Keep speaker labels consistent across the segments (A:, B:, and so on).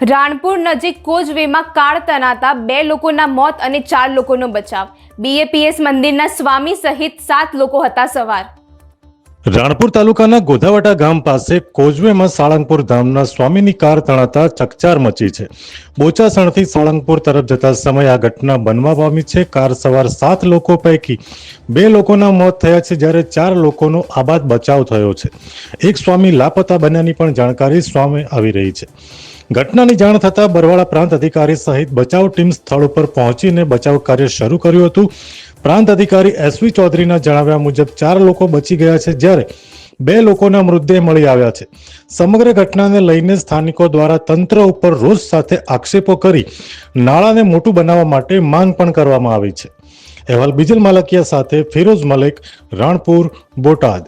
A: રાણપુર નજીક કોઝવેમાં કાર તણાતા બે લોકોના મોત અને ચાર લોકોનો બચાવ. બીએપીએસ મંદિરના સ્વામી સહિત સાત લોકો હતા સવાર.
B: રાણપુર તાલુકાના ગોધાવાટા ગામ પાસે કોઝવેમાં સાળંગપુર ધામના સ્વામીની કાર તણાતા ચકચાર મચી છે. બોચાસણથી સાળંગપુર તરફ જતા સમયે આ ઘટના બનવા પામી છે. કાર સવાર સાત લોકો પૈકી બે લોકોના મોત થયા છે, જ્યારે ચાર લોકોનો આબાદ બચાવ થયો છે. એક સ્વામી લાપતા બન્યાની પણ જાણકારી સ્વામી આવી રહી છે. ઘટનાની જાણ થતાં બરવાળા પ્રાંત અધિકારી સહિત બચાવ ટીમ સ્થળ ઉપર પહોંચીને બચાવ કાર્ય શરૂ કર્યું હતું. પ્રાંત અધિકારી એસવી ચૌધરીના જણાવ્યા મુજબ ચાર લોકો બચી ગયા છે જ્યારે બે લોકોના મૃતદેહ મળી આવ્યા છે. સમગ્ર ઘટનાને લઈને સ્થાનિકો દ્વારા તંત્ર ઉપર રોષ સાથે આક્ષેપો કરી નાળાને મોટું બનાવવા માટે માંગ પણ કરવામાં આવી છે. અહેવાલ બીજલ માલકિયા સાથે ફિરોઝ મલિક, રાણપુર, બોટાદ.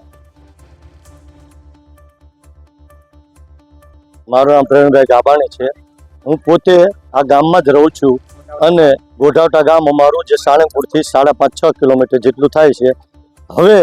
C: મારું નામ પ્રવીણભાઈ ગાબાણી છે. હું પોતે આ ગામમાં જ રહું છું. અને ગોઢાવટા ગામ અમારું જે સાળંગપુરથી સાડા પાંચ છ કિલોમીટર જેટલું થાય છે, હવે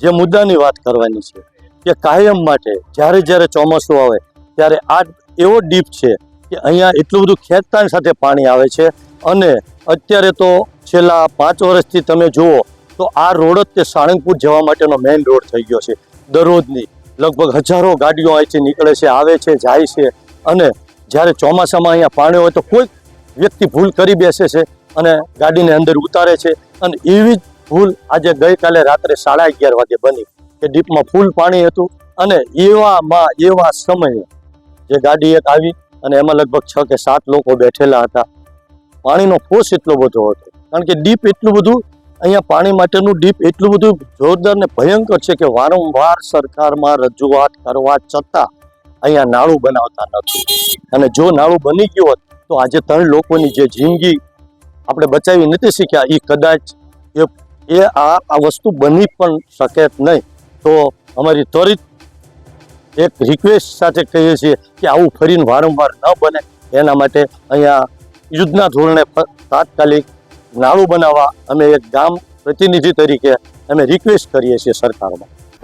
C: જે મુદ્દાની વાત કરવાની છે કે કાયમ માટે જ્યારે જ્યારે ચોમાસું આવે ત્યારે આ એવો ડીપ છે કે અહીંયા એટલું બધું ખેંચતાણ સાથે પાણી આવે છે અને અત્યારે તો છેલ્લા પાંચ વર્ષથી તમે જુઓ તો આ રોડ જ તે સાળંગપુર જવા માટેનો મેઇન રોડ થઈ ગયો છે. દરરોજની લગભગ હજારો ગાડીઓ અહીંથી નીકળે છે, આવે છે, જાય છે અને જ્યારે ચોમાસામાં અહીંયા પાણી હોય તો કોઈ વ્યક્તિ ભૂલ કરી બેસે છે અને ગાડીને અંદર ઉતારે છે. અને એવી જ ભૂલ આજે ગઈકાલે રાત્રે સાડા અગિયાર વાગે બની કે ડીપમાં ફૂલ પાણી હતું અને એવામાં એવા સમયે જે ગાડી એક આવી અને એમાં લગભગ છ કે સાત લોકો બેઠેલા હતા. પાણીનો ફોર્સ એટલો બધો હતો. કારણ કે ડીપ એટલું બધું અહીંયા પાણી માટેનું ડીપ એટલું બધું જોરદાર ને ભયંકર છે કે વારંવાર સરકારમાં રજૂઆત કરવા છતાં અહીંયા નાળું બનાવતા નથી. અને જો નાળું બની ગયું હોત તો આજે ત્રણ લોકોની જે જિંદગી આપણે બચાવી નથી શીખ્યા એ કદાચ એ એ આ આ વસ્તુ બની પણ શકે નહીં. તો અમારી ત્વરિત એક રિક્વેસ્ટ સાથે કહીએ છીએ કે આવું ફરીને વારંવાર ન બને. એના માટે અહીંયા યુદ્ધના ધોરણે તાત્કાલિક નાળું બનાવવા અમે એક ગામ પ્રતિનિધિ તરીકે અમે રિક્વેસ્ટ કરીએ છીએ સરકારમાં.